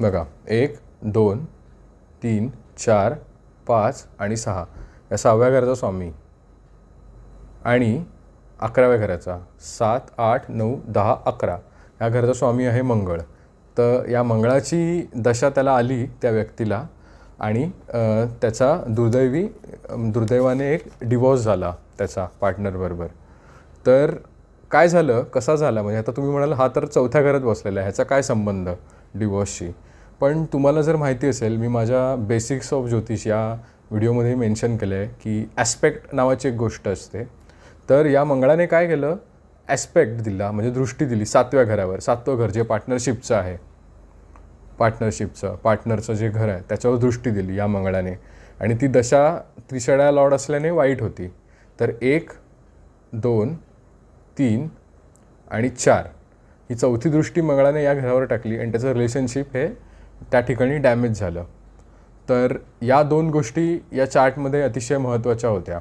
बघा एक दोन तीन चार पाच आणि सहा. या सहाव्या घराचा स्वामी. आणि अकराव्या घराचा. सात आठ नऊ दहा अकरा. या घराचा स्वामी आहे मंगळ. तर या मंगळाची दशा त्याला आली त्या व्यक्तीला आणि त्याचा दुर्दैवी दुर्दैवाने एक डिवॉर्स झाला त्याचा पार्टनरबरोबर तर काय झालं? कसा झाला? म्हणजे आता तुम्ही म्हणाल हा तर चौथ्या घरात बसलेला आहे. ह्याचा काय संबंध? डिवॉर्सची. पण तुम्हाला जर माहिती असेल मी माझ्या बेसिक्स ऑफ ज्योतिष या व्हिडिओमध्ये मेन्शन केलं आहे की ॲस्पेक्ट नावाची एक गोष्ट असते. तर या मंगळाने काय केलं? ॲस्पेक्ट दिला म्हणजे दृष्टी दिली सातव्या घरावर. सातवं घर जे पार्टनरशिपचं आहे. पार्टनरशिपचं पार्टनरचं जे घर आहे त्याच्यावर दृष्टी दिली या मंगळाने. आणि ती दशा त्रिशळ्या लॉड असल्याने वाईट होती. तर एक दोन तीन आणि चार. ही चौथी दृष्टी मंगळाने या घरावर टाकली आणि त्याचं रिलेशनशिप हे त्या ठिकाणी डॅमेज झालं. तर या दोन गोष्टी या चार्टमध्ये अतिशय महत्त्वाच्या होत्या.